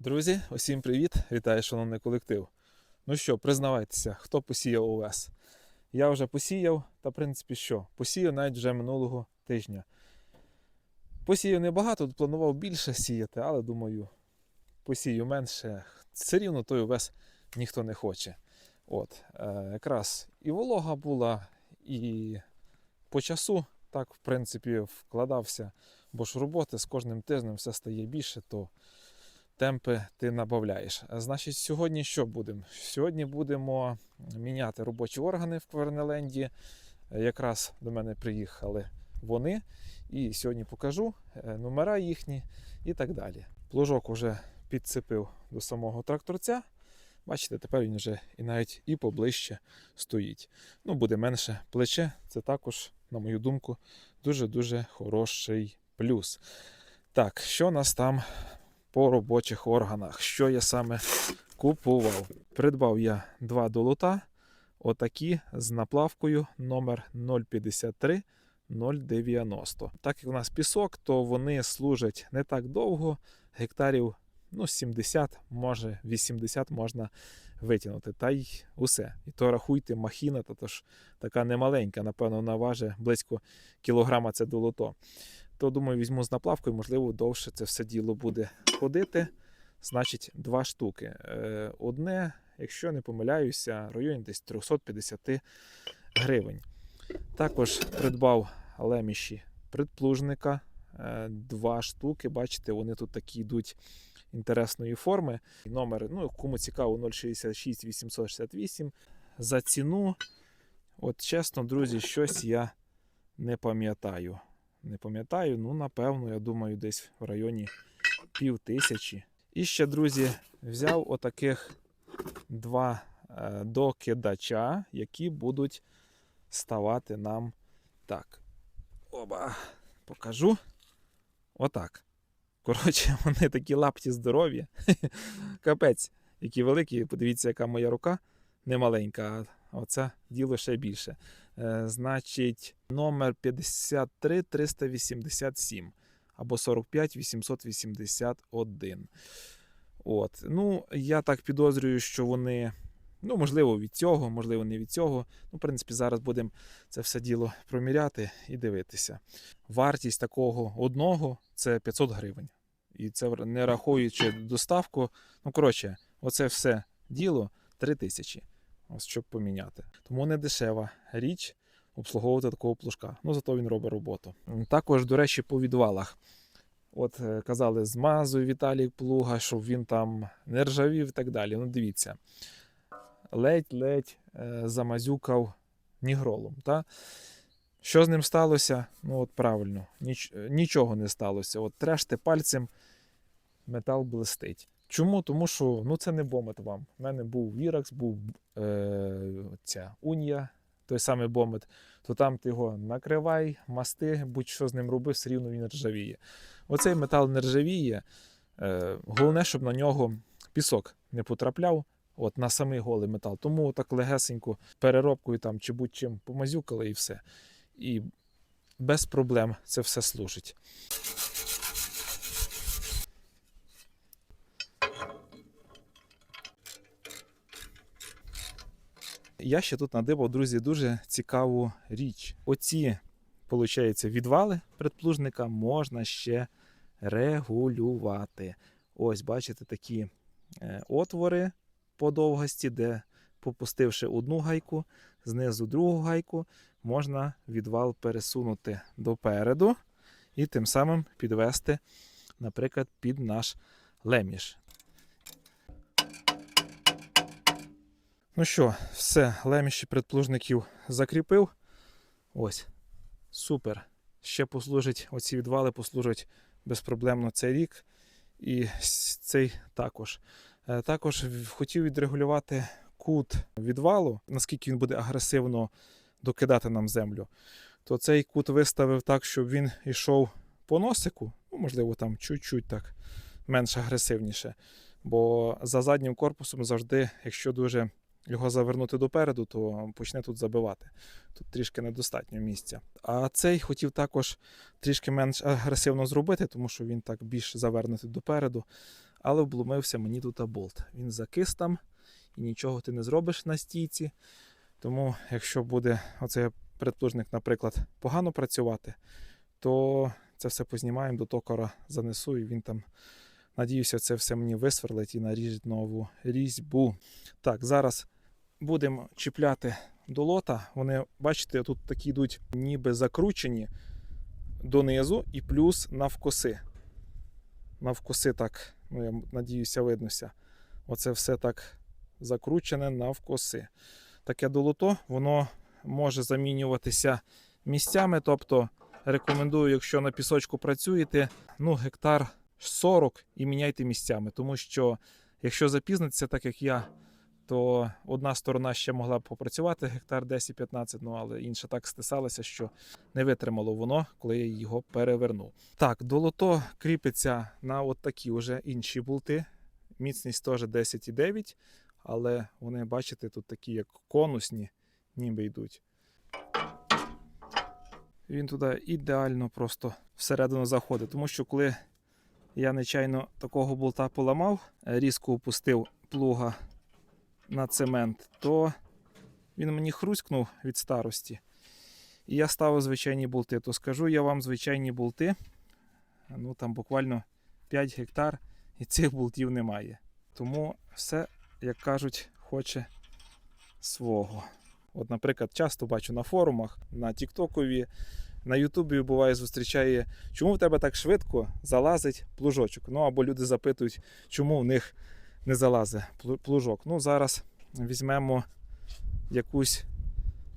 Друзі, усім привіт! Вітаю, шановний колектив. Ну що, признавайтеся, хто посіяв овес? Я вже посіяв, та в принципі що? Посіяв навіть вже минулого тижня. Посіяв небагато, планував більше сіяти, але думаю, посію менше. Все рівно той овес ніхто не хоче. От, е, якраз і волога була, і по часу так, в принципі, вкладався. Бо ж роботи з кожним тижнем все стає більше, то темпи ти набавляєш. Значить, сьогодні що будемо? Сьогодні будемо міняти робочі органи в Квернеленді. Е, Якраз до мене приїхали вони. І сьогодні покажу е, номера їхні і так далі. Плужок уже підцепив до самого тракторця. Бачите, тепер він вже і навіть і поближче стоїть. Ну, буде менше плече. Це також, на мою думку, дуже-дуже хороший плюс. Так, що у нас там по робочих органах? Що я саме купував? Придбав я два долота, отакі з наплавкою номер 053 090. Так як у нас пісок, то вони служать не так довго, гектарів ну, 70, може 80 можна витягнути. Та й усе. І то рахуйте, махіна, то ж така немаленька, напевно, вона важить близько кілограма це долото. То думаю, візьму з наплавкою, можливо, довше це все діло буде ходити. Значить, два штуки. Е, Одне, якщо не помиляюся, в районі десь 350 гривень. Також придбав леміші предплужника. е, Два штуки. Бачите, вони тут такі йдуть інтересної форми. Номер, ну, кому цікаво, 066 868. За ціну, от чесно, друзі, щось я не пам'ятаю. Не пам'ятаю, ну, напевно, я думаю, десь в районі пів тисячі. І ще, друзі, взяв отаких два е, докидача, які будуть ставати нам так. Оба, покажу. Отак. Коротше, вони такі лапті здорові. Капець, які великі. Подивіться, яка моя рука немаленька, а оце діло ще більше. Е, значить, номер 53 387 або 45 881. От. Ну, я так підозрюю, що вони. Ну, можливо, від цього, можливо, не від цього. Ну, в принципі, зараз будемо це все діло проміряти і дивитися. Вартість такого одного це 500 гривень. І це не рахуючи доставку. Ну, коротше, оце все діло 3 тисячі. Ось щоб поміняти. Тому не дешева річ обслуговувати такого плужка. Ну, зато він робить роботу. Також, до речі, по відвалах. От е, казали, змазуй Віталій плуга, щоб він там не ржавів і так далі. Ну, дивіться. Ледь-ледь е, замазюкав нігролом. Та? Що з ним сталося? Ну, от правильно, ніч, е, нічого не сталося. От треште пальцем, метал блистить. Чому? Тому що ну, це не бомет вам. У мене був Віракс, був е, ця Унія, той самий бомет. То там ти його накривай, масти, будь-що з ним роби, все рівно він ржавіє. Оцей метал не ржавіє. Е, головне, щоб на нього пісок не потрапляв. От на самий голий метал. Тому так легесенько переробкою там чи будь-чим помазюкали і все. І без проблем це все служить. Я ще тут надибав, друзі, дуже цікаву річ. Оці, виходить, відвали предплужника можна ще регулювати. Ось, бачите, такі е, отвори по довгості, де, попустивши одну гайку, знизу другу гайку, можна відвал пересунути допереду і тим самим підвести, наприклад, під наш леміш. Ну що, все, леміші предплужників закріпив. Ось. Супер. Ще послужить, оці відвали послужать безпроблемно цей рік. І цей також. Е, Також хотів відрегулювати кут відвалу, наскільки він буде агресивно докидати нам землю. То цей кут виставив так, щоб він йшов по носику, ну, можливо, там чуть-чуть так менш агресивніше. Бо за заднім корпусом завжди, якщо дуже його завернути допереду, то почне тут забивати. Тут трішки недостатньо місця. А цей хотів також трішки менш агресивно зробити, тому що він так більш завернутий допереду. але обломився мені тут болт. Він закис там і нічого ти не зробиш на стійці. Тому, якщо буде оцей предплужник, наприклад, погано працювати, то це все познімаємо, до токара занесу, і він там, надіюся, це все мені висверлить і наріжить нову різьбу. Так, зараз будемо чіпляти до лота. Вони, бачите, тут такі йдуть ніби закручені донизу і плюс навкоси. Навкоси так, ну я надіюся, виднося. Оце все так закручене навкоси. Таке долото, воно може замінюватися місцями. Тобто рекомендую, якщо на пісочку працюєте, ну, гектар 40 і міняйте місцями. Тому що якщо запізниться, так як я, то одна сторона ще могла б попрацювати гектар 10-15, ну але інша так стисалася, що не витримало воно, коли я його перевернув. Так, долото кріпиться на от такі вже інші болти. Міцність теж 10,9, але вони, бачите, тут такі як конусні, ніби йдуть. Він туди ідеально просто всередину заходить, тому що коли я нечайно такого болта поламав, різко опустив плуга на цемент, то він мені хруськнув від старості. І я ставив звичайні болти. То скажу я вам звичайні болти. Ну там буквально 5 гектар і цих болтів немає. Тому все, як кажуть, хоче свого. От, наприклад, часто бачу на форумах, на Тіктокові, на Ютубі буває зустрічає, чому в тебе так швидко залазить плужочок. Ну або люди запитують, чому в них не залазить плужок. Ну, зараз візьмемо якусь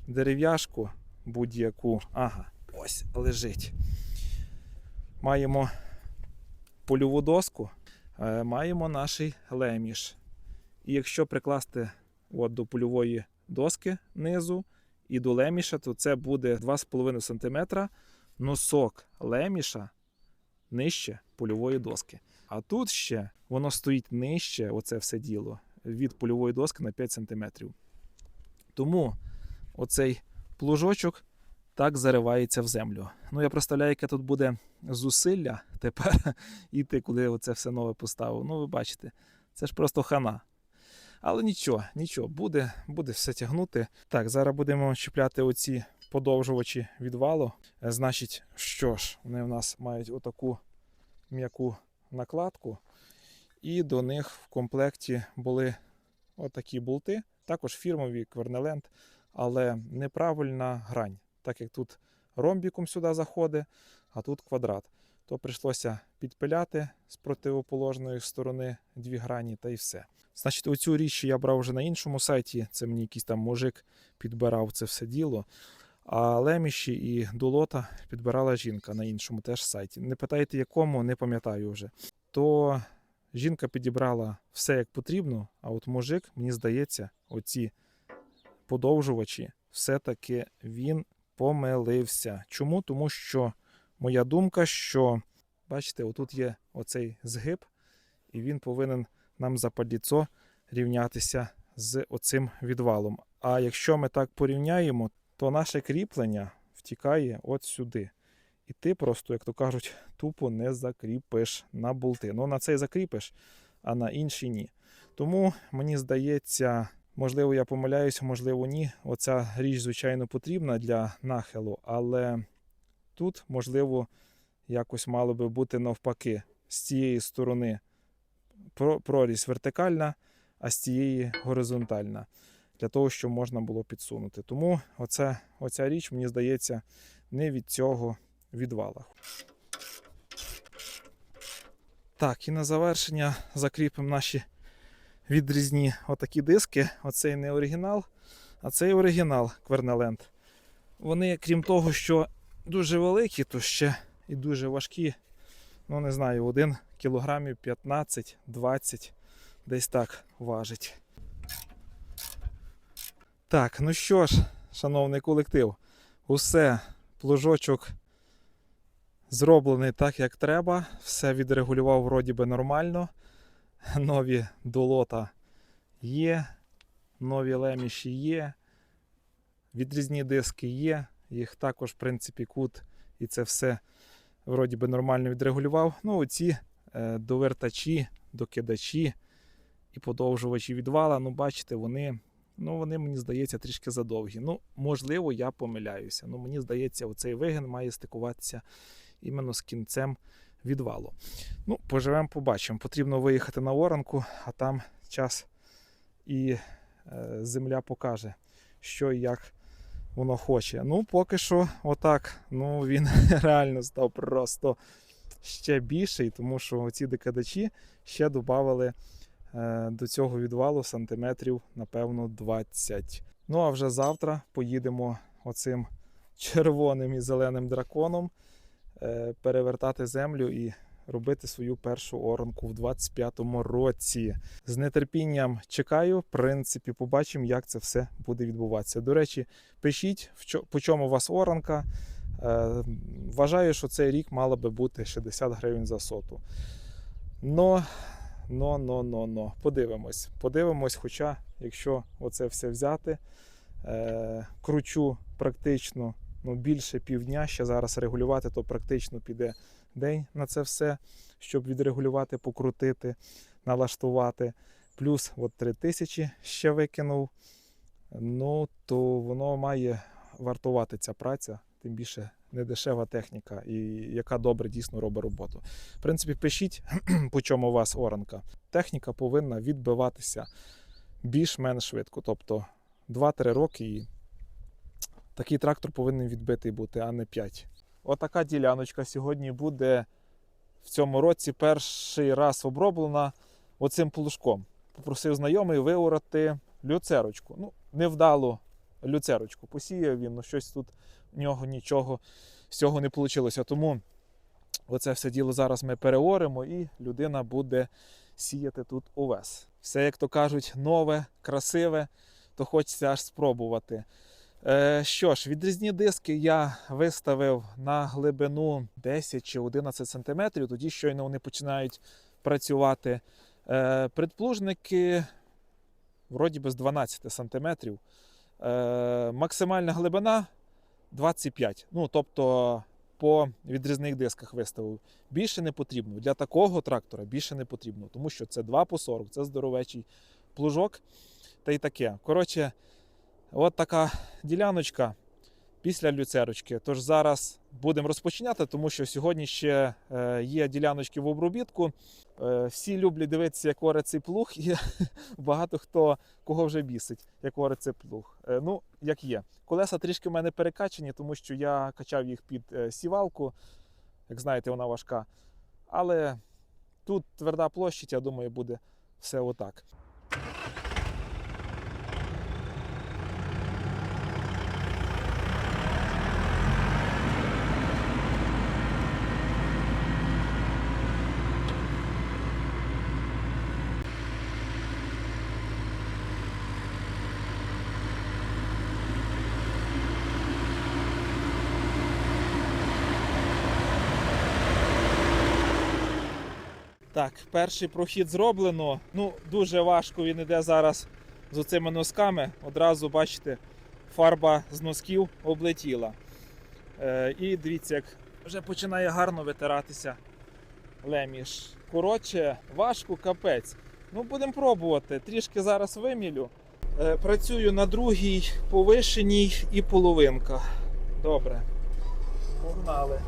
дерев'яшку будь-яку. Ага, ось лежить. Маємо польову доску, е, маємо наш леміш. І якщо прикласти от до польової доски низу і до леміша, то це буде 2,5 см носок леміша нижче польової доски. А тут ще воно стоїть нижче, оце все діло, від польової доски на 5 см. Тому оцей плужочок так заривається в землю. Ну, я представляю, яке тут буде зусилля тепер іти, коли оце все нове поставив. Ну, ви бачите, це ж просто хана. Але нічого, нічого, буде, буде все тягнути. Так, зараз будемо чіпляти оці подовжувачі відвалу. Е, Значить, що ж, вони в нас мають отаку м'яку накладку, і до них в комплекті були отакі болти, також фірмові Квернеленд, але неправильна грань, так як тут ромбіком сюди заходить, а тут квадрат. То прийшлося підпиляти з противоположної сторони дві грані та й все. Значить, оцю річ я брав вже на іншому сайті. Це мені якийсь там мужик підбирав це все діло. А леміші і долота підбирала жінка на іншому теж сайті. Не питайте якому, не пам'ятаю вже. То жінка підібрала все як потрібно, а от мужик, мені здається, оці подовжувачі, все-таки він помилився. Чому? Тому що моя думка, що бачите, отут є оцей згиб, і він повинен нам за падліцо рівнятися з оцим відвалом. А якщо ми так порівняємо, то наше кріплення втікає от сюди. І ти просто, як то кажуть, тупо не закріпиш на болти. Ну, на цей закріпиш, а на інший ні. Тому мені здається, можливо, я помиляюся, можливо, ні. Оця річ, звичайно, потрібна для нахилу, але тут, можливо, якось мало би бути навпаки. З цієї сторони про- прорізь вертикальна, а з цієї горизонтальна. Для того, щоб можна було підсунути. Тому оце, оця річ, мені здається, не від цього відвала. Так, і на завершення закріпимо наші відрізні отакі диски. Оцей не оригінал, а цей оригінал Квернеленд. Вони, крім того, що дуже великі, то ще і дуже важкі. Ну, не знаю, один кілограмів 15-20 десь так важить. Так, ну що ж, шановний колектив, усе, плужочок зроблений так, як треба. Все відрегулював вроді би нормально. Нові долота є, нові леміші є, відрізні диски є. Їх також, в принципі, кут і це все вроді би нормально відрегулював. Ну, оці е, довертачі докидачі і подовжувачі відвала, ну, бачите, вони, ну, вони, мені здається, трішки задовгі. Ну, можливо, я помиляюся. Ну, мені здається, оцей вигин має стикуватися іменно з кінцем відвалу. Ну, поживемо, побачимо. Потрібно виїхати на оранку, а там час і е, земля покаже, що і як воно хоче. Ну, поки що, отак. Ну, він реально став просто ще більший, тому що ці декадачі ще додали е, до цього відвалу сантиметрів, напевно, 20. Ну, а вже завтра поїдемо оцим червоним і зеленим драконом е, перевертати землю і робити свою першу оранку в 25-му році. З нетерпінням чекаю. В принципі, побачимо, як це все буде відбуватися. До речі, пишіть, по чому у вас оранка. Е, Вважаю, що цей рік мало би бути 60 гривень за соту. Но, но, но, но, но. Подивимось. Подивимось, хоча, якщо оце все взяти, е, кручу практично ну, більше півдня, ще зараз регулювати, то практично піде день на це все, щоб відрегулювати, покрутити, налаштувати. Плюс от 3000 ще викинув. Ну, то воно має вартувати ця праця, тим більше не дешева техніка, і яка добре дійсно робить роботу. В принципі, пишіть, по чому у вас оранка. Техніка повинна відбиватися більш-менш швидко. Тобто 2-3 роки і такий трактор повинен відбитий бути, а не 5. Отака діляночка сьогодні буде в цьому році перший раз оброблена оцим плужком. Попросив знайомий виорати люцерочку. Ну, невдало люцерочку. Посіяв він, ну щось тут нього нічого з цього не вийшло. Тому оце все діло зараз ми переоримо і людина буде сіяти тут увес. Все, як то кажуть, нове, красиве, то хочеться аж спробувати. Е, що ж, відрізні диски я виставив на глибину 10 чи 11 см, тоді щойно вони починають працювати. Е, предплужники вроді би з 12 см. Е, максимальна глибина 25. Ну, тобто по відрізних дисках виставив. Більше не потрібно. Для такого трактора більше не потрібно, тому що це 2 по 40, це здоровечий плужок. Та й таке. Коротше, от така діляночка після люцерочки. Тож зараз будемо розпочинати, тому що сьогодні ще е, є діляночки в обробітку. Е, Всі люблять дивитися, як орить цей плуг, і багато хто кого вже бісить, як орить цей плуг. Е, Ну, як є. Колеса трішки в мене перекачані, тому що я качав їх під сівалку. Як знаєте, вона важка. Але тут тверда площадь, я думаю, буде все отак. Так, перший прохід зроблено. Ну, дуже важко він іде зараз з оцими носками. Одразу бачите, фарба з носків облетіла. Е, і дивіться, як вже починає гарно витиратися леміш. Коротше, важко капець. Ну, будемо пробувати. Трішки зараз вимілю. Е, працюю на другій повишеній і половинка. Добре. Погнали.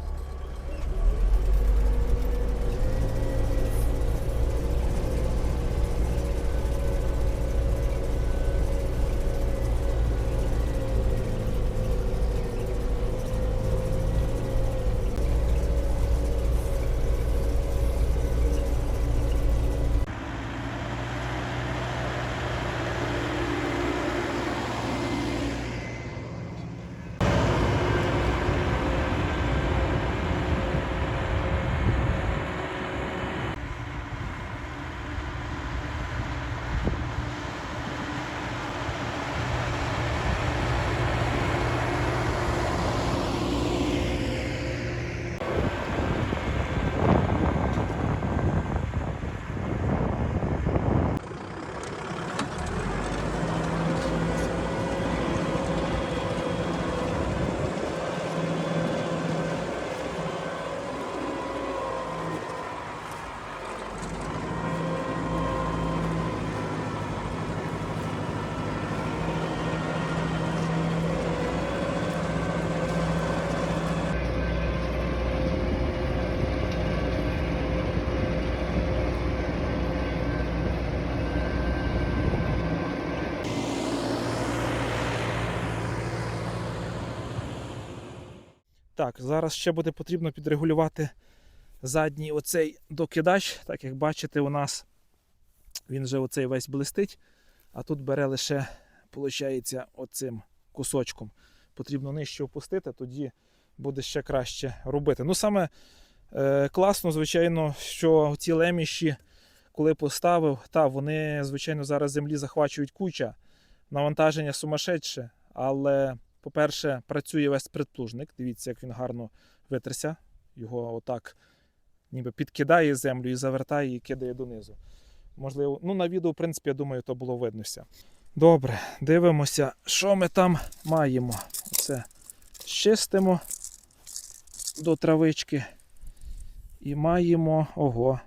Так, зараз ще буде потрібно підрегулювати задній оцей докидач. Так як бачите, у нас він вже оцей весь блистить, а тут бере лише, виходить, оцим кусочком. Потрібно нижче опустити, тоді буде ще краще робити. Ну, саме е, класно, звичайно, що ці леміші, коли поставив, та вони, звичайно, зараз землі захвачують куча, навантаження сумасшедше, але, по-перше, працює весь предплужник. Дивіться, як він гарно витерся. Його отак ніби підкидає землю і завертає і кидає донизу. Можливо, ну на відео, в принципі, я думаю, то було виднося. Добре, дивимося, що ми там маємо. Це чистимо до травички. І маємо ого,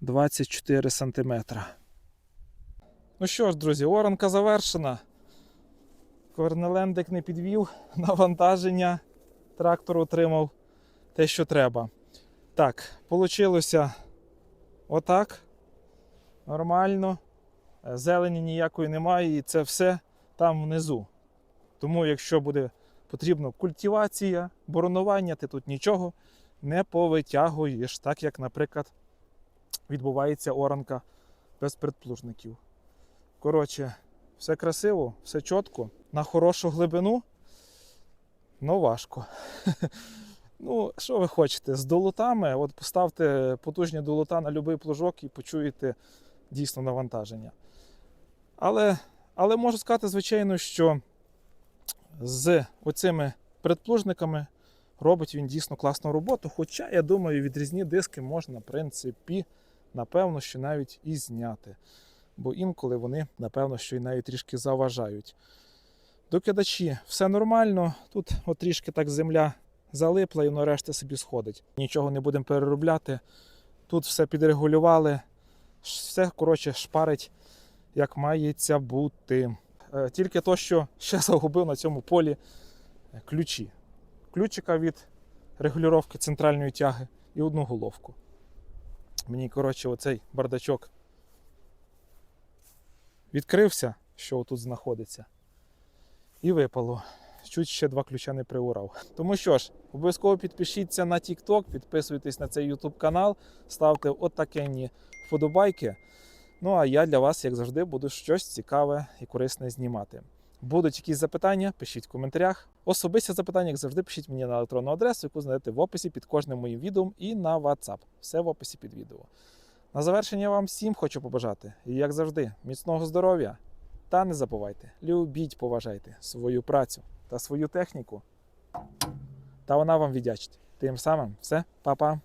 24 см. Ну що ж, друзі, оранка завершена. Корнелендик не підвів, навантаження. Трактор отримав те, що треба. Так, вийшло отак. Нормально. Е, Зелені ніякої немає, і це все там внизу. Тому, якщо буде потрібно культивація, боронування, ти тут нічого не повитягуєш, так як, наприклад, відбувається оранка без предплужників. Коротше, все красиво, все чітко, на хорошу глибину, ну важко. Ну, що ви хочете? З долотами, от поставте потужні долота на будь-який плужок і почуєте дійсно навантаження. Але, але можу сказати, звичайно, що з оцими предплужниками робить він дійсно класну роботу. Хоча, я думаю, відрізні диски можна, в принципі, напевно, що навіть і зняти. Бо інколи вони, напевно, що і навіть трішки заважають. Докидачі, все нормально. Тут от трішки так земля залипла і воно решта собі сходить. Нічого не будемо переробляти. Тут все підрегулювали. Все, коротше, шпарить, як мається бути. Е, Тільки то, що ще загубив на цьому полі е, ключі. Ключика від регулювання центральної тяги і одну головку. Мені, коротше, оцей бардачок відкрився, що тут знаходиться, і випало. Чуть ще два ключа не приурав. Тому що ж, обов'язково підпишіться на TikTok, підписуйтесь на цей YouTube канал, ставте отакенні вподобайки. Ну а я для вас, як завжди, буду щось цікаве і корисне знімати. Будуть якісь запитання, пишіть в коментарях. Особисті запитання, як завжди, пишіть мені на електронну адресу, яку знайдете в описі під кожним моїм відео і на WhatsApp. Все в описі під відео. На завершення вам всім хочу побажати, і як завжди, міцного здоров'я. Та не забувайте, любіть, поважайте свою працю та свою техніку. Та вона вам віддячить. Тим самим все, па-па.